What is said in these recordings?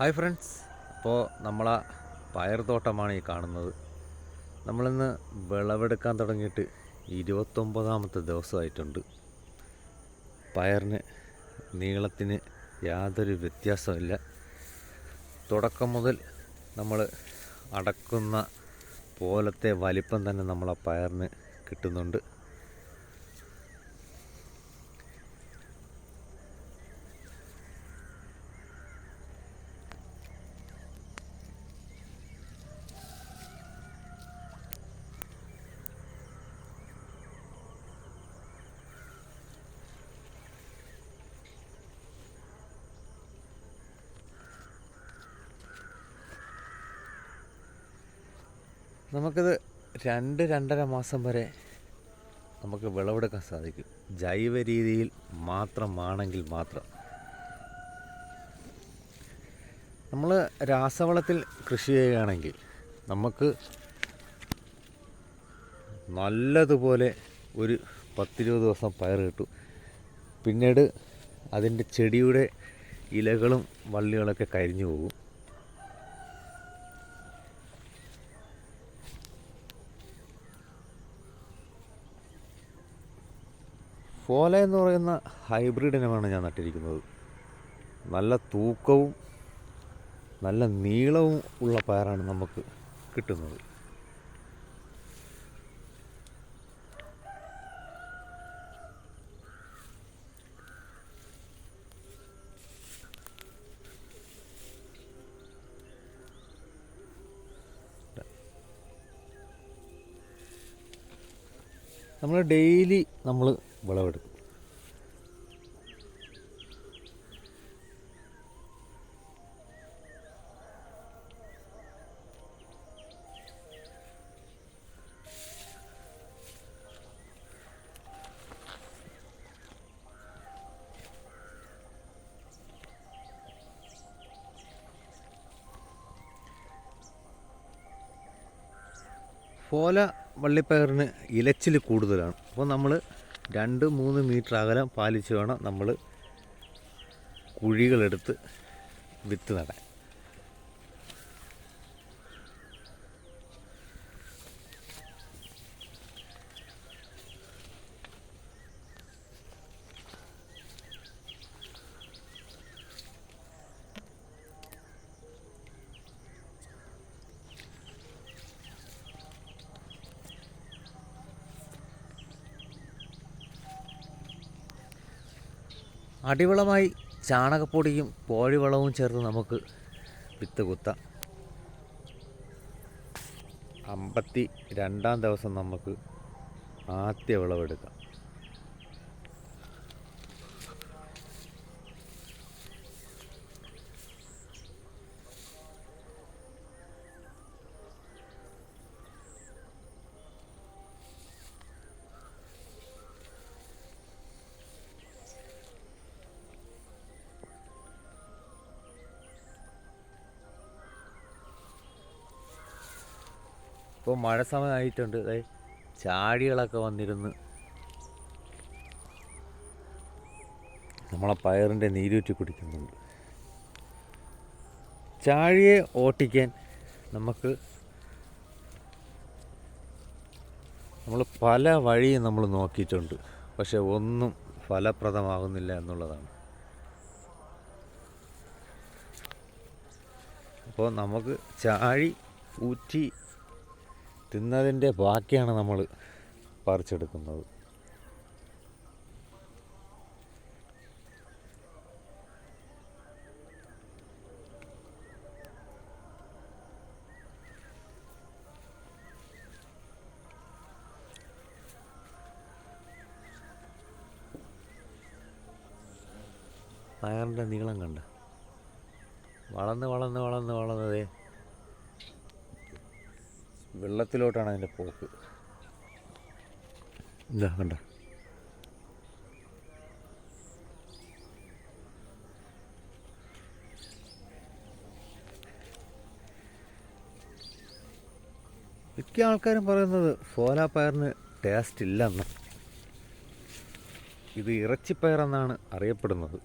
Hi friends. അപ്പോൾ നമ്മളെ പയർത്തോട്ടമാണ് ഈ കാണുന്നത്. നമ്മളിന്ന് വിളവെടുക്കാൻ തുടങ്ങിയിട്ട് ഇരുപത്തൊമ്പതാമത്തെ ദിവസമായിട്ടുണ്ട്. പയറിന് നീളത്തിന് യാതൊരു വ്യത്യാസമില്ല തുടക്കം മുതൽ നമ്മൾ അടക്കുന്ന പോലത്തെ വലിപ്പം തന്നെ നമ്മളെ പയറിന് കിട്ടുന്നുണ്ട്. നമുക്കിത് രണ്ട് രണ്ടര മാസം വരെ നമുക്ക് വിളവെടുക്കാൻ സാധിക്കും. ജൈവ രീതിയിൽ മാത്രമാണെങ്കിൽ മാത്രം. നമ്മൾ രാസവളത്തിൽ കൃഷി ചെയ്യുകയാണെങ്കിൽ നമുക്ക് നല്ലതുപോലെ ഒരു പത്തിരുപത് ദിവസം പയർ കിട്ടും. പിന്നീട് അതിന്റെ ചെടിയുടെ ഇലകളും വള്ളികളൊക്കെ കരിഞ്ഞു പോകും. ഫോല എന്ന് പറയുന്ന ഹൈബ്രിഡ് ഇനമാണ് ഞാൻ നട്ടിരിക്കുന്നത്. നല്ല തൂക്കവും നല്ല നീളവും ഉള്ള പയറാണ് നമുക്ക് കിട്ടുന്നത്. നമ്മൾ ഡെയിലി നമ്മൾ വിളവെടുക്കും. ഫോല വള്ളിപ്പയറിന് ഇലച്ചിൽ കൂടുതലാണ്. അപ്പോൾ നമ്മൾ രണ്ട് മൂന്ന് മീറ്റർ അകലം പാലിച്ച് വേണം നമ്മൾ കുഴികളെടുത്ത് വിത്ത് നടാൻ. അടിവളമായി ചാണകപ്പൊടിയും കോഴിവളവും ചേർത്ത് നമുക്ക് വിത്ത് കുത്താം. അമ്പത്തി രണ്ടാം ദിവസം നമുക്ക് ആദ്യ വിളവെടുക്കാം. ഇപ്പോൾ മഴ സമയമായിട്ടുണ്ട്. ചാടികളൊക്കെ വന്നിരുന്ന്. നമ്മളെ പയറിന്റെ നീരൂറ്റി കുടിക്കുന്നുണ്ട്. ചാഴിയെ ഓട്ടിക്കാൻ നമുക്ക് നമ്മൾ പല വഴിയും നമ്മൾ നോക്കിയിട്ടുണ്ട്. പക്ഷെ ഒന്നും ഫലപ്രദമാകുന്നില്ല എന്നുള്ളതാണ്. അപ്പോൾ നമുക്ക് ചാഴി ഊറ്റി തിന്നതിന്റെ ബാക്കിയാണ് നമ്മൾ പറിച്ചെടുക്കുന്നത്. പയറിന്റെ നീളം കണ്ട. വളർന്ന് വളർന്ന് വളർന്ന് വളർന്നതേ വെള്ളത്തിലോട്ടാണ് അതിന്റെ പോക്ക്. എന്താ കണ്ട? മിക്ക ആൾക്കാരും പറയുന്നത് സോലാ പയറിന് ടേസ്റ്റ് ഇല്ലെന്ന്. ഇത് ഇറച്ചിപ്പയറെന്നാണ് അറിയപ്പെടുന്നത്.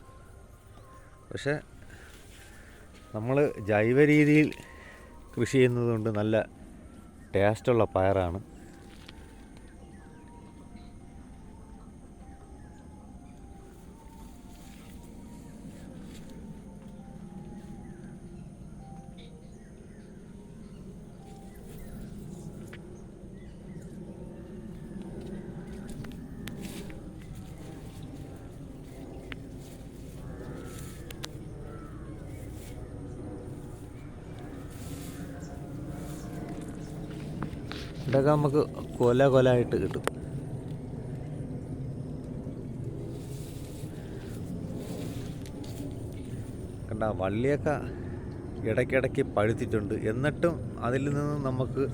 പക്ഷേ നമ്മൾ ജൈവ രീതിയിൽ കൃഷി ചെയ്യുന്നതുകൊണ്ട് നല്ല ടേസ്റ്റുള്ള പയറാണ്. ഇതൊക്കെ നമുക്ക് കൊല കൊല ആയിട്ട് കിട്ടും. കണ്ട വള്ളിയൊക്കെ ഇടയ്ക്കിടയ്ക്ക് പഴുത്തിട്ടുണ്ട്. എന്നിട്ടും അതിൽ നിന്ന് നമുക്ക്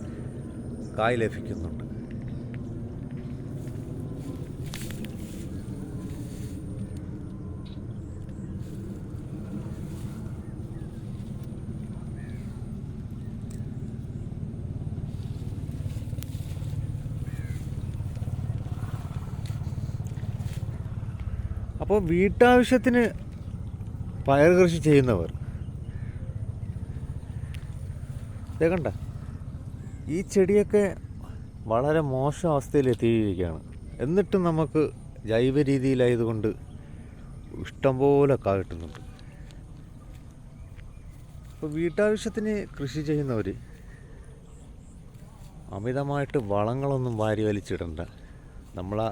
കായ് ലഭിക്കുന്നുണ്ട്. അപ്പോൾ വീട്ടാവശ്യത്തിന് പയർ കൃഷി ചെയ്യുന്നവർ. ഇതേ കണ്ട ഈ ചെടിയൊക്കെ വളരെ മോശം അവസ്ഥയിൽ എത്തിയിരിക്കുകയാണ്. എന്നിട്ടും നമുക്ക് ജൈവ രീതിയിലായതുകൊണ്ട് ഇഷ്ടംപോലെ കാ കിട്ടുന്നുണ്ട്. ഇപ്പോൾ വീട്ടാവശ്യത്തിന് കൃഷി ചെയ്യുന്നവർ അമിതമായിട്ട് വളങ്ങളൊന്നും വാരി വലിച്ചിടണ്ട. നമ്മളാ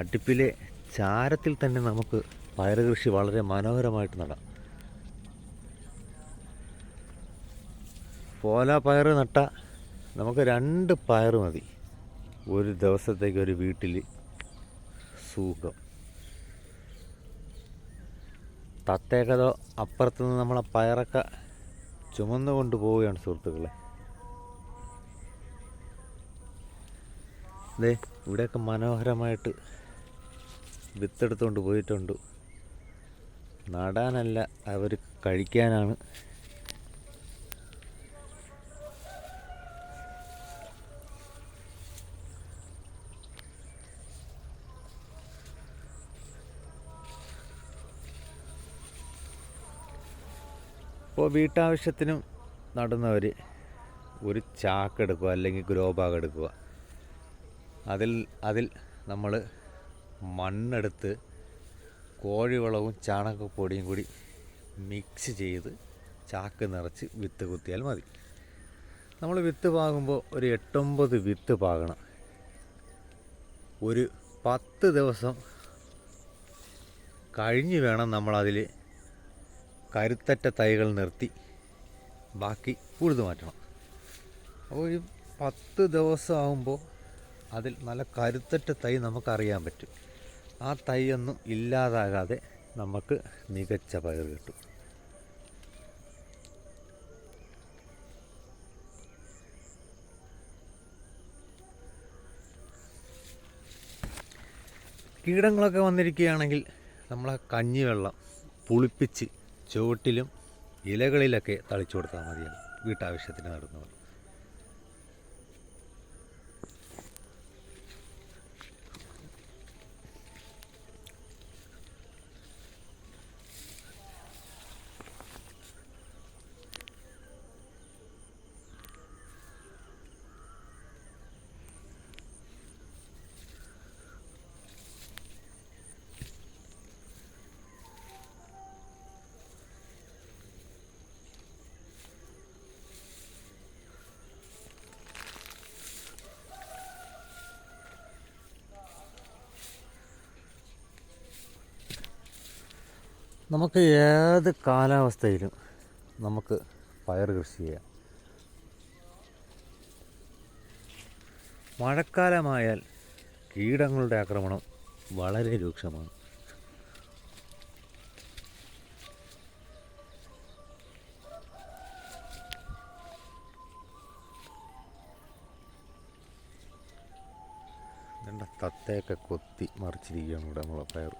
അടുപ്പിലെ ചാരത്തിൽ തന്നെ നമുക്ക് പയർ കൃഷി വളരെ മനോഹരമായിട്ട് നടാം പോല പയർ നട്ട നമുക്ക് രണ്ട് പയർ മതി. ഒരു ദിവസത്തേക്ക് ഒരു വീട്ടിൽ സുഖം. തത്തേക്കതോ അപ്പുറത്തുനിന്ന് നമ്മളെ പയറൊക്കെ ചുമന്നു കൊണ്ടുപോവുകയാണ് സുഹൃത്തുക്കളെ. ദേ ഇവിടെയൊക്കെ മനോഹരമായിട്ട് വിത്തെടുത്തുകൊണ്ട് പോയിട്ടുണ്ട്. നടാനല്ല അവർ കഴിക്കാനാണ്. ഇപ്പോൾ വീട്ടാവശ്യത്തിനും നടുന്നവർ ഒരു ചാക്ക് എടുക്കുക അല്ലെങ്കിൽ ഗ്രോ ബാഗ് എടുക്കുക. അതിൽ അതിൽ നമ്മൾ മണ്ണെടുത്ത് കോഴിവളവും ചാണകപ്പൊടിയും കൂടി മിക്സ് ചെയ്ത് ചാക്ക് നിറച്ച് വിത്ത് കുത്തിയാൽ മതി. നമ്മൾ വിത്ത് പാകുമ്പോൾ ഒരു എട്ടൊമ്പത് വിത്ത് പാകണം. ഒരു പത്ത് ദിവസം കഴിഞ്ഞ് വേണം നമ്മളതിൽ കരുത്തറ്റ തൈകൾ നിർത്തി ബാക്കി ഉഴുതു മാറ്റണം. അപ്പോൾ ഒരു പത്ത് ദിവസം ആകുമ്പോൾ അതിൽ നല്ല കരുത്തറ്റ തൈ നമുക്കറിയാൻ പറ്റും. ആ തൈയൊന്നും ഇല്ലാതാകാതെ നമുക്ക് മികച്ച പയർ കിട്ടും. കീടങ്ങളൊക്കെ വന്നിരിക്കുകയാണെങ്കിൽ നമ്മൾ നമ്മളെ കഞ്ഞിവെള്ളം പുളിപ്പിച്ച് ചുവട്ടിലും ഇലകളിലൊക്കെ തളിച്ചു കൊടുത്താൽ മതിയാണ്. വീട്ടാവശ്യത്തിന് നടുന്നവർ നമുക്ക് ഏത് കാലാവസ്ഥയിലും നമുക്ക് പയർ കൃഷി ചെയ്യാം. മഴക്കാലമായാൽ കീടങ്ങളുടെ ആക്രമണം വളരെ രൂക്ഷമാണ്. തത്തയൊക്കെ കൊത്തി മറിച്ചിരിക്കുകയാണ് ഇവിടെ നമ്മളെ പയർ.